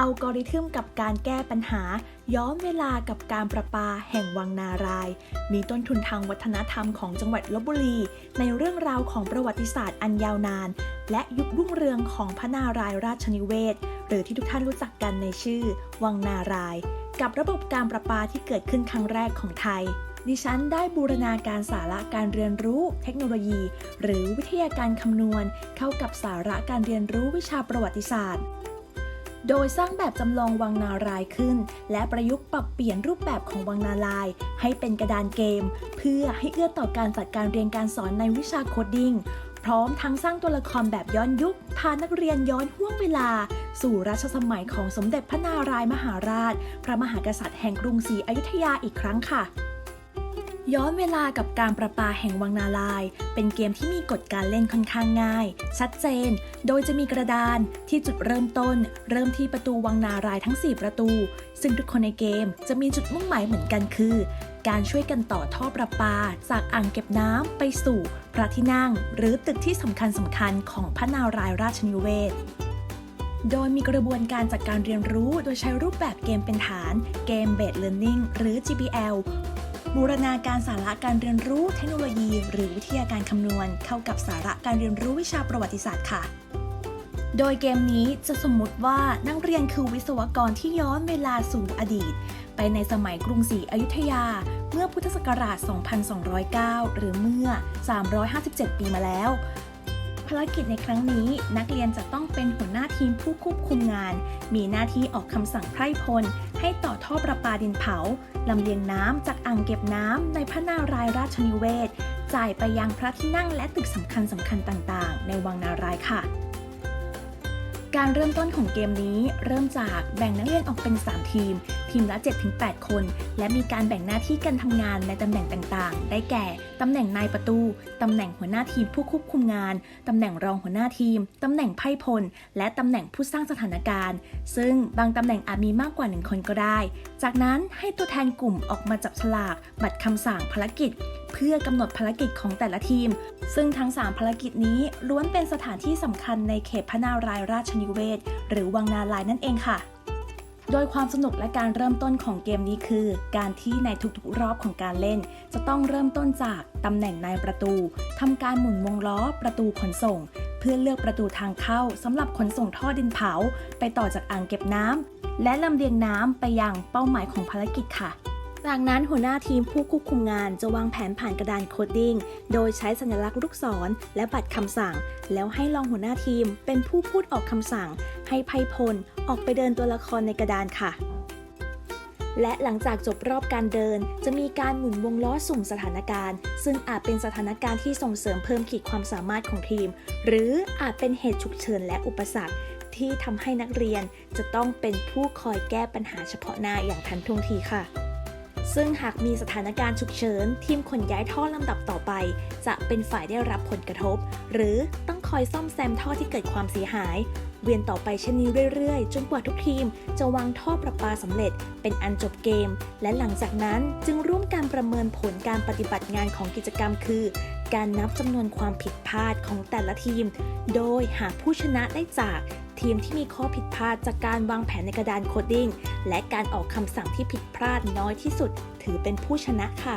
อัลกอริทึมกับการแก้ปัญหา ย้อนเวลากับการประปาแห่งวังนาราย มีต้นทุนทางวัฒนธรรมของจังหวัดลบบุรี ในเรื่องราวของประวัติศาสตร์อันยาวนาน และยุครุ่งเรืองของพระนารายราชนิเวศ หรือที่ทุกท่านรู้จักกันในชื่อ วังนาราย กับระบบการประปาที่เกิดขึ้นครั้งแรกของไทยดิฉันได้บูรณาการสาระการเรียนรู้ เทคโนโลยี หรือวิทยาการคำนวณ เข้ากับสาระการเรียนรู้วิชาประวัติศาสตร์ โดยสร้างแบบจำลองวังนารายขึ้น และประยุกต์ปรับเปลี่ยนรูปแบบของวังนาลาย ให้เป็นกระดานเกม เพื่อให้เอื้อต่อการจัดการเรียนการสอนในวิชาโคดดิ้งพร้อมทั้งสร้างตัวละครแบบย้อนยุค พานักเรียนย้อนห่วงเวลา สู่รัชสมัยของสมเด็จพระนารายมหาราช พระมหากษัตริย์แห่งกรุงศรีอยุธยาอีกครั้งค่ะ ย้อนเวลากับการประปาแห่งวังนาลาย เป็นเกมที่มีกฎการเล่นค่อนข้างง่าย ชัดเจน โดยจะมีกระดานที่จุดเริ่มต้น เริ่มที่ประตูวังนารายทั้ง 4 ประตู ซึ่งทุกคนในเกมจะมีจุดมุ่งหมายเหมือนกันคือ การช่วยกันต่อท่อประปา จากอ่างเก็บน้ำไปสู่ พระที่นั่ง หรือตึกที่สำคัญสำคัญๆของพระนารายราชนิเวศโดยมีกระบวนการจัดการเรียนรู้โดยใช้รูปแบบเกมเป็นฐาน เกม Based Learning หรือ GBL บูรณาการสาระการเรียนรู้เทคโนโลยี หรือวิทยาการคำนวณ เข้ากับสาระการเรียนรู้วิชาประวัติศาสตร์ค่ะ โดยเกมนี้จะสมมุติว่านักเรียนคือวิศวกรที่ย้อนเวลาสู่อดีต ไปในสมัยกรุงศรีอยุธยา เมื่อพุทธศักราช 2209 หรือเมื่อ 357 ปีมาแล้ว ภารกิจในครั้งนี้ นักเรียนจะต้องเป็นหัวหน้าทีมผู้ควบคุมงาน มีหน้าที่ออกคำสั่งไพร่พล ให้ต่อท่อประปาดินเผาลำเลียงน้ำจากอ่างเก็บน้ำในพระนารายราชนิเวศ จ่ายไปยังพระที่นั่งและตึกสำคัญสำคัญต่างๆ ในวังนารายค่ะ การเริ่มต้นของเกมนี้ เริ่มจากแบ่งนักเรียนออกเป็น 3 ทีม ทีมละ 7-8 คน และมีการแบ่งหน้าที่การทำงานในตำแหน่งต่างๆ ได้แก่ ตำแหน่งนายประตู ตำแหน่งหัวหน้าทีมผู้ควบคุมงาน ตำแหน่งรองหัวหน้าทีม ตำแหน่งไพ่พล และตำแหน่งผู้สร้างสถานการณ์ ซึ่งบางตำแหน่งอาจมีมากกว่า 1 คนก็ได้ จากนั้นให้ตัวแทนกลุ่มออกมาจับฉลาก บัตรคำสั่งภารกิจเพื่อกำหนดภารกิจของแต่ละทีม ซึ่งทั้ง 3 ภารกิจนี้ล้วนเป็นสถานที่สำคัญในเขตพระนารายราชนิเวศ หรือวังนาลายนั่นเองค่ะ โดยความสนุกและการเริ่มต้นของเกมนี้คือ การที่ในทุกๆรอบของการเล่น จะต้องเริ่มต้นจากตำแหน่งนายประตูทำการหมุนวงล้อประตูขนส่ง เพื่อเลือกประตูทางเข้าสำหรับขนส่งท่อดินเผา ไปต่อจากอ่างเก็บน้ำและลำเลียงน้ำไปยังเป้าหมายของภารกิจค่ะ จากนั้นหัวหน้าทีมผู้ควบคุมงานจะวางแผนผ่านกระดานโคดดิ้ง โดยใช้สัญลักษณ์ลูกศรและบัตรคำสั่ง แล้วให้รองหัวหน้าทีมเป็นผู้พูดออกคำสั่ง ให้ไพพลออกไปเดินตัวละครในกระดานค่ะ และหลังจากจบรอบการเดิน จะมีการหมุนวงล้อสุ่มสถานการณ์ ซึ่งอาจเป็นสถานการณ์ที่ส่งเสริมเพิ่มขีดความสามารถของทีม หรืออาจเป็นเหตุฉุกเฉินและอุปสรรค ที่ทำให้นักเรียนจะต้องเป็นผู้คอยแก้ปัญหาเฉพาะหน้าอย่างทันท่วงทีค่ะ ซึ่งหากมีสถานการณ์ฉุกเฉิน ทีมขนย้ายท่อลำดับต่อไป จะเป็นฝ่ายได้รับผลกระทบ หรือต้องคอยซ่อมแซมท่อที่เกิดความเสียหาย เวียนต่อไปเช่นนี้เรื่อยๆ จนกว่าทุกทีมจะวางท่อประปาสำเร็จ เป็นอันจบเกม และหลังจากนั้นจึงร่วมการประเมินผลการปฏิบัติงานของกิจกรรมคือ การนับจำนวนความผิดพลาดของแต่ละทีม โดยหากผู้ชนะได้จาก ทีมที่มีข้อผิดพลาดจากการวางแผนในกระดานโคดดิ้งและการออกคำสั่งที่ผิดพลาดน้อยที่สุด ถือเป็นผู้ชนะค่ะ